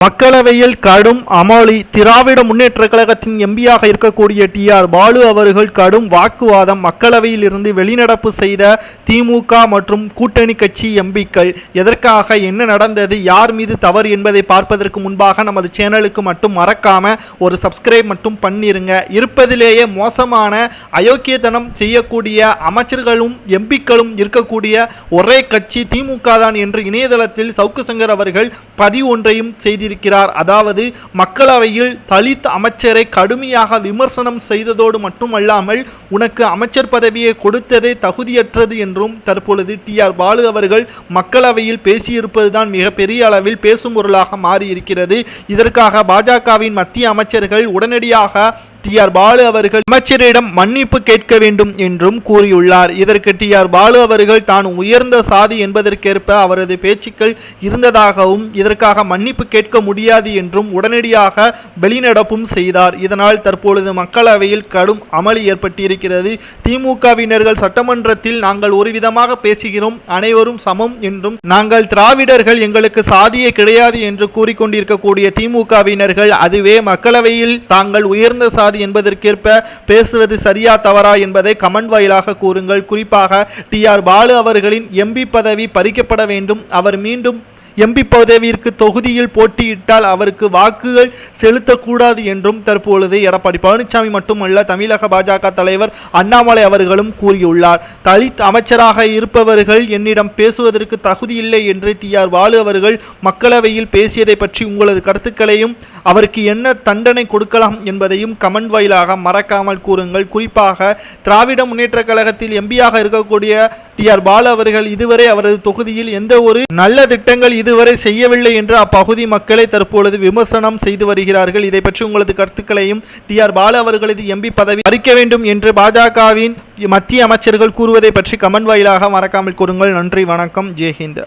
மக்களவையில் கடும் அமளி திராவிட முன்னேற்ற கழகத்தின் எம்பியாக இருக்கக்கூடிய டி. ஆர். பாலு அவர்கள் கடும் வாக்குவாதம் மக்களவையில் இருந்து வெளிநடப்பு செய்த திமுக மற்றும் கூட்டணி கட்சி எம்பிக்கள். எதற்காக என்ன நடந்தது யார் மீது தவறு என்பதை பார்ப்பதற்கு முன்பாக நமது சேனலுக்கு மட்டும் மறக்காம ஒரு சப்ஸ்கிரைப் மட்டும் பண்ணிருங்க. இருப்பதிலேயே மோசமான அயோக்கியத்தனம் செய்யக்கூடிய அமைச்சர்களும் எம்பிக்களும் இருக்கக்கூடிய ஒரே கட்சி திமுக தான் என்று இணையதளத்தில் சவுக்கு சங்கர் அவர்கள் பதிவு ஒன்றையும் செய்திருக்கிறார். அதாவது மக்களவையில் தலித் அமைச்சரை கடுமையாக விமர்சனம் செய்ததோடு மட்டுமல்லாமல் உனக்கு அமைச்சர் பதவியை கொடுத்ததே தகுதியற்றது என்றும் தற்பொழுது டி ஆர் பாலு அவர்கள் மக்களவையில் பேசியிருப்பதுதான் மிகப்பெரிய அளவில் பேசும் பொருளாக மாறியிருக்கிறது. இதற்காக பாஜகவின் மத்திய அமைச்சர்கள் உடனடியாக டி ஆர் பாலு அவர்கள் அமைச்சரிடம் மன்னிப்பு கேட்க வேண்டும் என்றும் கூறியுள்ளார். இதற்கு டி ஆர் பாலு அவர்கள் தான் உயர்ந்த சாதி என்பதற்கேற்ப அவரது பேச்சுக்கள் இருந்ததாகவும் இதற்காக மன்னிப்பு கேட்க முடியாது என்றும் உடனடியாக வெளிநடப்பும் செய்தார். இதனால் தற்பொழுது மக்களவையில் கடும் அமளி ஏற்பட்டிருக்கிறது. திமுகவினர்கள் சட்டமன்றத்தில் நாங்கள் ஒரு விதமாக பேசுகிறோம் அனைவரும் சமம் என்றும் நாங்கள் திராவிடர்கள் எங்களுக்கு சாதியே கிடையாது என்று கூறிக்கொண்டிருக்கக்கூடிய திமுகவினர்கள் அதுவே மக்களவையில் தாங்கள் உயர்ந்த சாதி என்பதற்கேற்ப பேசுவது சரியா தவறா என்பதை கமெண்ட் வாயிலாக கூறுங்கள். குறிப்பாக டி ஆர் பாலு அவர்களின் எம்பி பதவி பறிக்கப்பட வேண்டும். அவர் மீண்டும் எம்பி பதவியிற்கு தொகுதியில் போட்டியிட்டால் அவருக்கு வாக்குகள் செலுத்தக்கூடாது என்றும் தற்பொழுது எடப்பாடி பழனிசாமி மட்டுமல்ல தமிழக பாஜக தலைவர் அண்ணாமலை அவர்களும் கூறியுள்ளார். தலித் அமைச்சராக இருப்பவர்கள் என்னிடம் பேசுவதற்கு தகுதியில்லை என்று டி ஆர் பாலு அவர்கள் மக்களவையில் பேசியதை பற்றி உங்களது கருத்துக்களையும் அவருக்கு என்ன தண்டனை கொடுக்கலாம் என்பதையும் கமெண்ட் வாயிலாக மறக்காமல் கூறுங்கள். குறிப்பாக திராவிட முன்னேற்ற கழகத்தில் எம்பியாக இருக்கக்கூடிய டி ஆர் பாலு அவர்கள் இதுவரை அவரது தொகுதியில் எந்த ஒரு நல்ல திட்டங்கள் இதுவரை செய்யவில்லை என்று அப்பகுதி மக்களை தற்பொழுது விமர்சனம் செய்து வருகிறார்கள். இதை பற்றி உங்களது கருத்துக்களையும் டி ஆர் பாலு அவர்களது எம்பி பதவி பறிக்க வேண்டும் என்று பாஜகவின் மத்திய அமைச்சர்கள் கூறுவதை பற்றி கமெண்ட் வாயிலாக மறக்காமல் கூறுங்கள். நன்றி வணக்கம். ஜெய்ஹிந்த்.